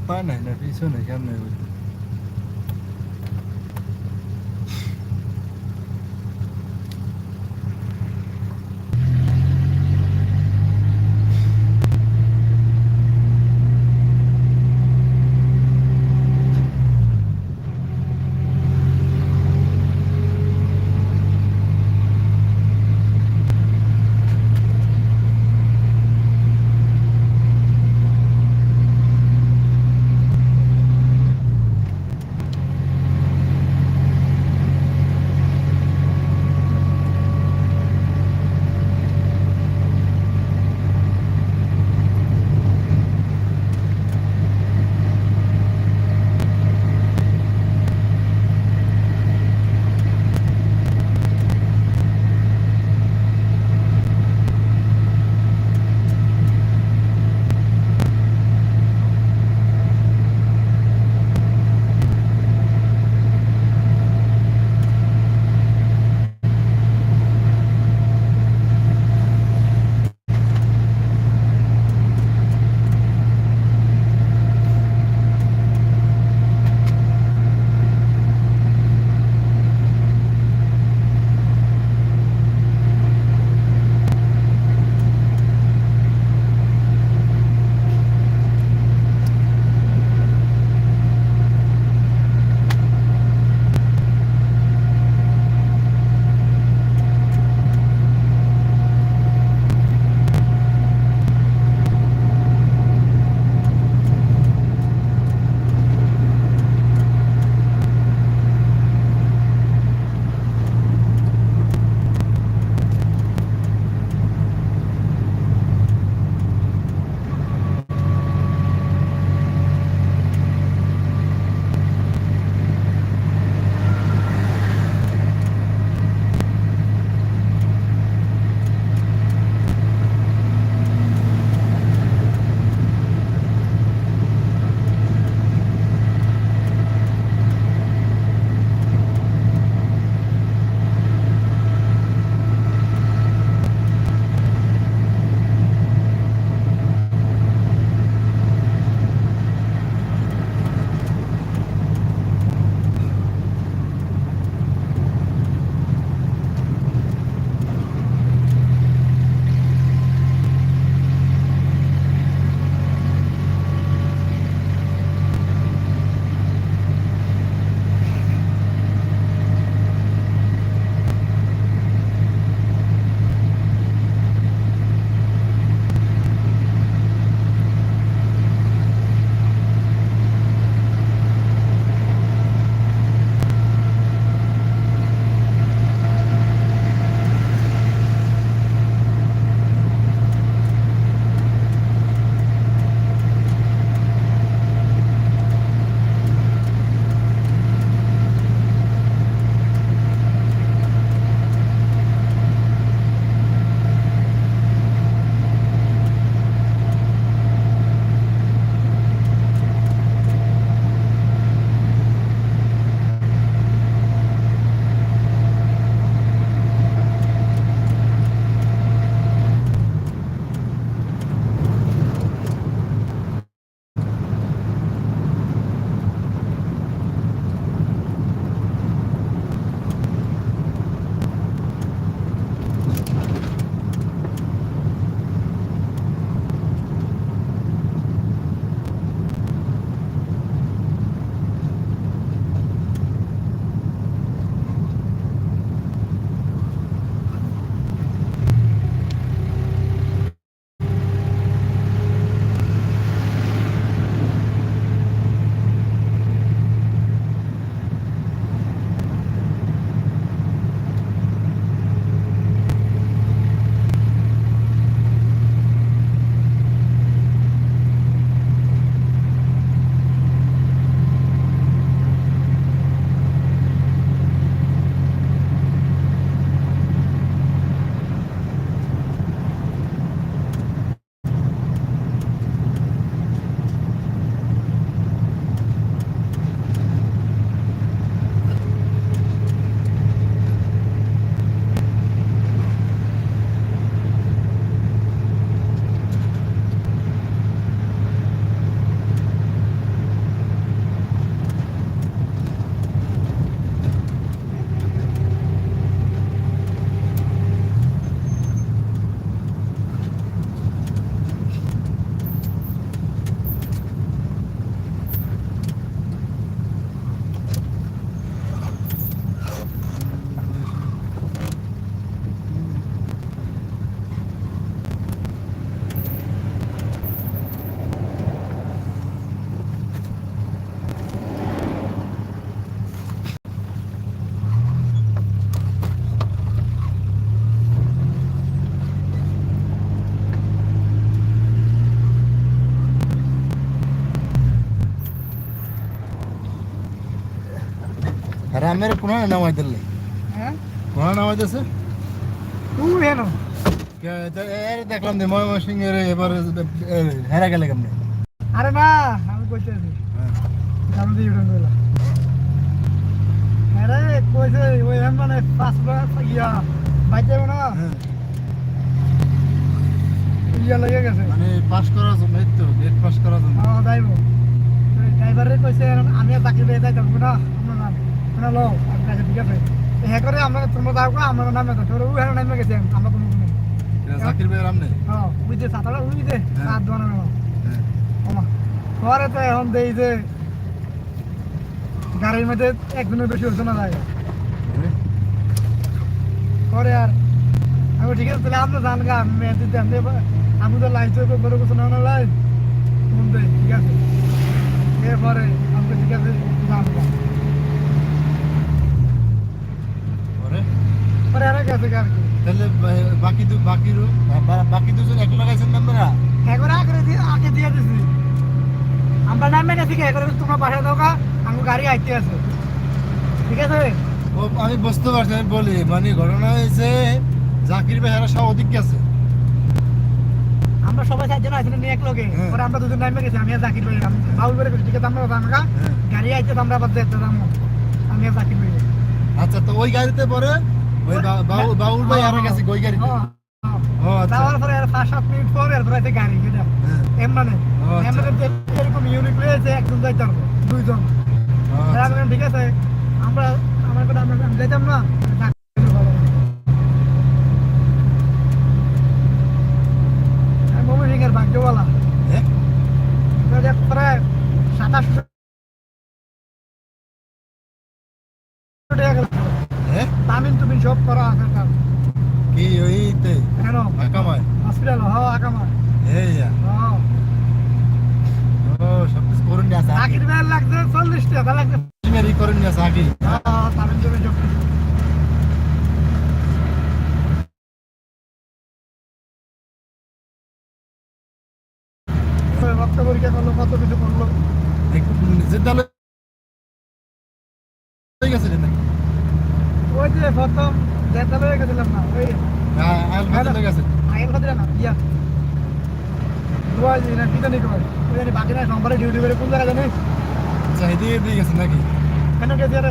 মাথা নাই না পিছনে কেমনে আমার কোনো নামাই দিলে হ্যাঁ? কোনো নামাই দিছে তুই হেন এর দেখলাম যে ময়মনসিং এর এবার হেরা গেলে কেমনে? আরে না আমি কইতে আছি। জানো দিয়ে উঠে দিলাম আরে কইছে ওই এম মানে পাঁচ বার ইয়া বাইতে না? ইয়া লেগে গেছে। মানে পাস করার জন্য এই তো গেট পাস করার জন্য। হ্যাঁ যাইব। ড্রাইভারে কইছে আমি বাকি বেয়ে যাইতাম না। কাছে ঠিক আছে হ্যাঁ করে আমরা তোমরা যাও না আমরা নামে তো তোর নামে গেছে আমরা কোনো কোনো জাকির আমনে? হ্যাঁ সাতাটা হ্যাঁ। সাত হ্যাঁ। ওমা পরে তো এখন দেই যে গাড়ির মধ্যে একদিনের বেশি হচ্ছে না যায়। পরে আর আমি ঠিক আছে তাহলে আপনি জান গা আমি মেয়ে দিতে আমি আমি তো লাইট তো বড় কিছু না লাইট ফোন দেই ঠিক আছে। এরপরে আপনি ঠিক আছে জান গা পরে পরে আর গেছে আর তাহলে বাকি দু বাকি রু- বাকি দুজন এক লাগাইছেন নাম্বারা একবার আগে দিয়ে আগে দিয়ে দিছি। আমরা নামে গেছি কি একবার তোমার পাশে দাও গা আমার গাড়ি আইতে আছে। ঠিক আছে? ও আমি বুঝতে পারছি আমি বলি মানে ঘটনা হয়েছে জাকির ভাই এরা সব অধিক গেছে। আমরা সবাই চারজন আছি নিয়ে এক হ্যাঁ। পরে আমরা দুজন নামে গেছি আমি আর জাকির ভাই। বাউল করে ঠিক আছে আমরা আমাকে হ্যাঁ। গাড়ি আইতে আমরা দেখতে আমি আর জাকির ভাই আচ্ছা তো ওই গাড়িতে পরে ওই বাউল ভাই আর হ্যাঁ, হ্যাঁ। ও আচ্ছা আর মিনিট পরে এরপরে আছে গাড়ি এটা হ্যাঁ। এমনে ও আচ্ছা। এরকম ইউনিট রয়েছে একজন যাইতে দুইজন আচ্ছা। ঠিক আছে আমরা আমার কথা আমরা আমি যাইতাম না জাকির ভাই ভালো। আমি মমি সিং এর ভাগ্যওয়ালা হ্যাঁ? এটা প্রায় সাতাশশো টাকা গেল। হ্যাঁ? তামিল তুমিল সব করা আছে তার কি ওইতে কেন আকামায় হসপিটাল হ আকামা এই যা হ ও সব কিছু করুন নিয়ে আসে আগে চাকরি বের লাগছে চল্লিশ টাকা মেরি করুন আসে আগে হ্যাঁ। রক্ত পরীক্ষা করল কত কিছু করল? নিজের দলে হয়ে গেছে নাকি? ওই যে প্রথম যেতে গেছিলাম না ওই আয়াল গেছে। আগের কথা না ইয়া। না ওই বাকি না সোমবারে ডিউটি করে কোন জায়গায় জানিস? চাহিদি দিয়ে গেছে নাকি? কেন গেছি আরে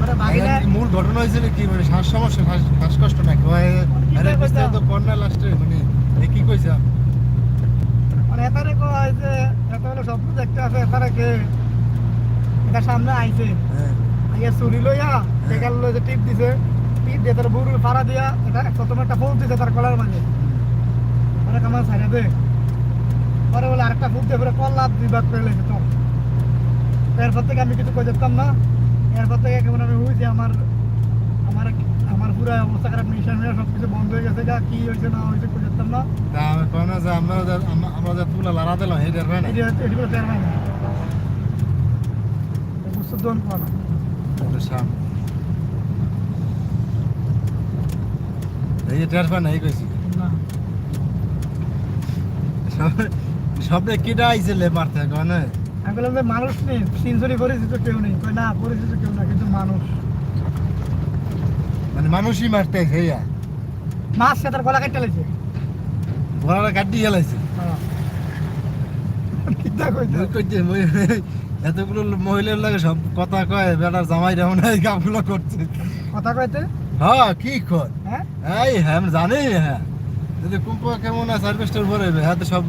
মানে বাকি না মূল ঘটনা হয়েছিল কি মানে শ্বাস সমস্যা শ্বাসকষ্ট নাকি? ওই কি আরে বিস্তারিত কর্নার লাস্টে মানে কি কইছে? মানে এতারে কয় যে এত হলো স্বপ্ন দেখতে আছে এতারে কে? এটা সামনে আইছে। হ্যাঁ। আইয়া চুরি লইয়া দেখাল লই যে টিপ দিছে টিপ দিয়ে তার বুড়ু পাড়া দিয়া এটা প্রথমে একটা ফুল দিছে তার কলার মাঝে। মানে কামান সাইডে দে। পরে বলে আরেকটা ফুল দিয়ে পরে কল্লা বিভাগ করে লেগেছে তোর এরপর থেকে আমি কিছু কই যেতাম না। এরপর থেকে কেমন আমি হয়েছি আমার আমার আমার পুরো অবস্থা খারাপ নিশা মিশা সব কিছু বন্ধ হয়ে গেছে গা কি হয়েছে না হয়েছে কই যেতাম না। তা আমি কয় না যে আমরা যে- আম- আমরা যে তুলা লারা দিলাম হেডার হয় না। এটি এটি পের হয় না। বুঝতে দোন পাওয়া না ওটা সামনে এই যে টের পায় না এই কইছি। না। সব- সবরে কিটা আইছিল মারতে? কয় না আমি বললাম যে মানুষ নেই সিনসরি পরিচিত কেউ নেই। কই না পরিচিত কেউ না কিন্তু মানুষ। মানে মানুষই মারতে হেয়া মাছ সে তার গলা কেটে লেছে ঘোড়াটা কাটি গেলাইছে কিতা কইতে? মুই কইতে মুই এতগুলো মহিলার লাগে সব কথা কয় বেটার জামাই যেমন এই কামগুলো করছে। কথা কইতে? হ্যাঁ কি কর? হ্যাঁ? এই হ্যাঁ আমি জানি হ্যাঁ। যদি কুম্পা কেমন আছে সার্ভিসটার পরে হ্যাঁ তো সব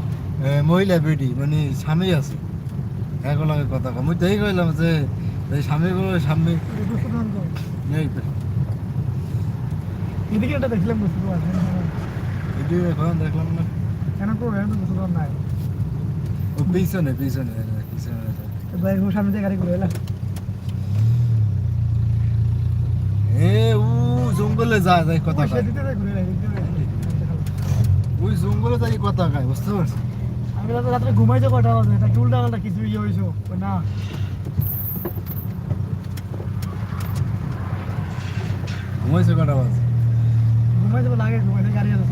মহিলা বেডি মানে স্বামী আছে। এগুলো কথা কয় মুই তো এই কইলাম যে এই স্বামী এই এদিকে এটা দেখলাম বুঝতে পারছি এটি এখন দেখলাম না। কেন তো নাই। ও পিছনে পিছনে পিছনে। ভাই সামনে দিয়ে গাড়ি ঘুরে এলাম এ উ জঙ্গলে যায় কথা যায় এলাম ওই জঙ্গলে যাই কথা কয় বুঝতে পারছি ঘুমাইছো কটা বাজে না। ঘুমাইছো কটা ঘুমাই যাব লাগে ঘুমাইলে গাড়ি আছে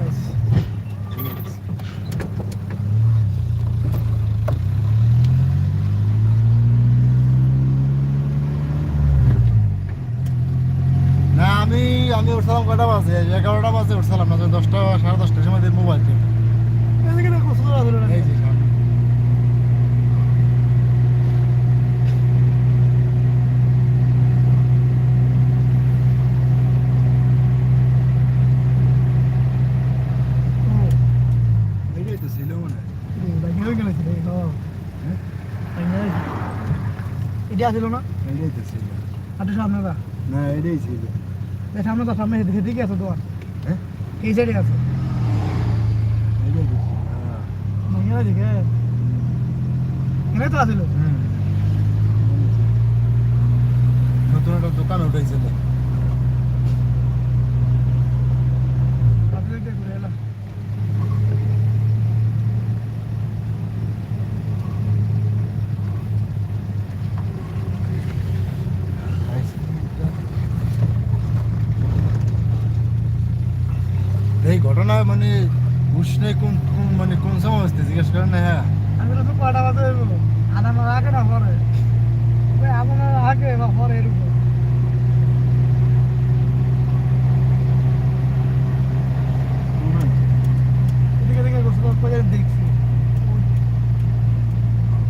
না আমি আমি উঠছিলাম কটা বাজে? এগারোটা বাজে উঠছিলাম না দশটা সাড়ে দশটার সময় মোবাইল থেকে এই যে। ছিল মনে। এটা আসিল না এইটাই তো ছিল হাঁটু সামনে দা না এইটাই ছিল এই সামনে দা সামনে সেদিকে আছে দোয়ার হ্যাঁ এই সাইডে আছে তো ছিল এখানে তো আসিল নতুন একটা দোকান উঠেছিল আসিল কে ঘুরে এলাম এই ঘটনা মানে উষ্ণে কোন কোন মানে কোন সময় আসতে জিজ্ঞেস করেন না হ্যাঁ আমি তো কটা বাজে আধা মাস আগে না পরে আধা আগে বা পরে এরকম দেখছি